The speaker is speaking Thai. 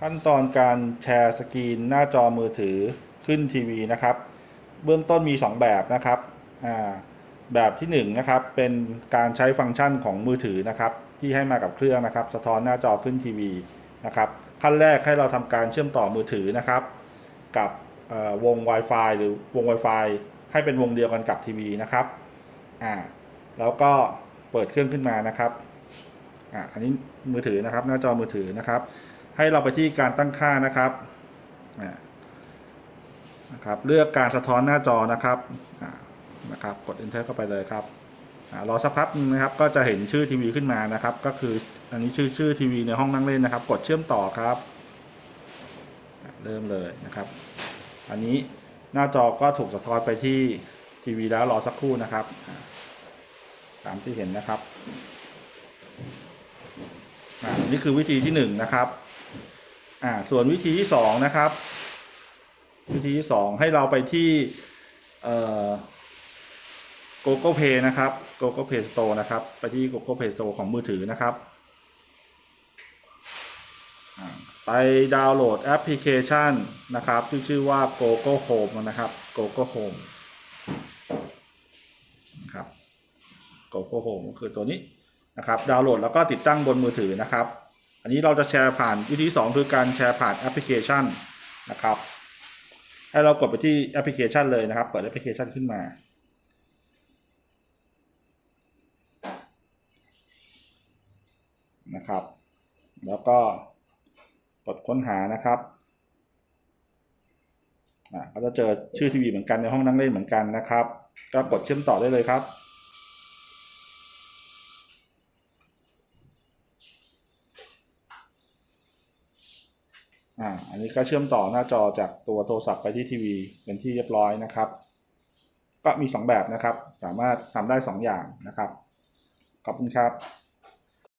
ขั้นตอนการแชร์สกรีนหน้าจอมือถือขึ้นทีวีนะครับ เบื้องต้นมี 2 แบบนะครับแบบที่1นนะครับเป็นการใช้ฟังก์ชันของมือถือนะครับ ที่ให้มากับเครื่องนะครับ สะท้อนหน้าจอขึ้นทีวีนะครับขั้นแรกให้เราทำการเชื่อมต่อมือถือนะครับ กับวง Wi-Fi หรือวง Wi-Fi ให้เป็นวงเดียวกันกับทีวีนะครับอ่าแล้วก็เปิดเครื่องขึ้นมานะครับอ่าอันนี้มือถือนะครับ หน้าจอมือถือนะครับ ให้เราไปที่การตั้งค่านะครับนะครับเลือกการสะท้อนหน้าจอนะครับนะครับ กด enter เข้าไปเลยครับรอสักพักนึงนะครับก็จะเห็นชื่อทีวีขึ้นมานะครับ ก็คืออันนี้ชื่อชื่อทีวีในห้องนั่งเล่นนะครับ กดเชื่อมต่อครับ เริ่มเลยนะครับ อันนี้หน้าจอก็ถูกสะท้อนไปที่ทีวีแล้วรอสักครู่นะครับตามที่เห็นนะครับนี่คือวิธีที่หนึ่งนะครับ อ่าส่วนวิธีที่สองนะครับ วิธีที่สองให้เราไปที่เอ่อ Google Play นะครับ Google Play Store นะครับ ไปที่ Google Play Store ของมือถือนะครับ ไปดาวน์โหลดแอปพลิเคชันนะครับที่ชื่อว่า Google Home นะครับ Google Home นะครับ Google Home ก็คือตัวนี้นะครับ ดาวน์โหลดแล้วก็ติดตั้งบนมือถือนะครับ อันนี้เราจะแชร์ผ่านวิธีสองคือการแชร์ผ่านแอปพลิเคชันนะครับ ให้เรากดไปที่แอปพลิเคชันเลยนะครับ เปิดแอปพลิเคชันขึ้นมา นะครับ แล้วก็กดค้นหานะครับอ่าก็จะเจอชื่อทีวีเหมือนกันในห้องนั่งเล่นเหมือนกันนะครับ ก็กดเชื่อมต่อได้เลยครับ อ่าอันนี้ก็เชื่อมต่อหน้าจอจากตัวโทรศัพท์ไปที่ทีวีเป็นที่เรียบร้อยนะครับ ก็มี 2 แบบนะครับ สามารถทำได้ 2 อย่างนะครับ ขอบคุณครับ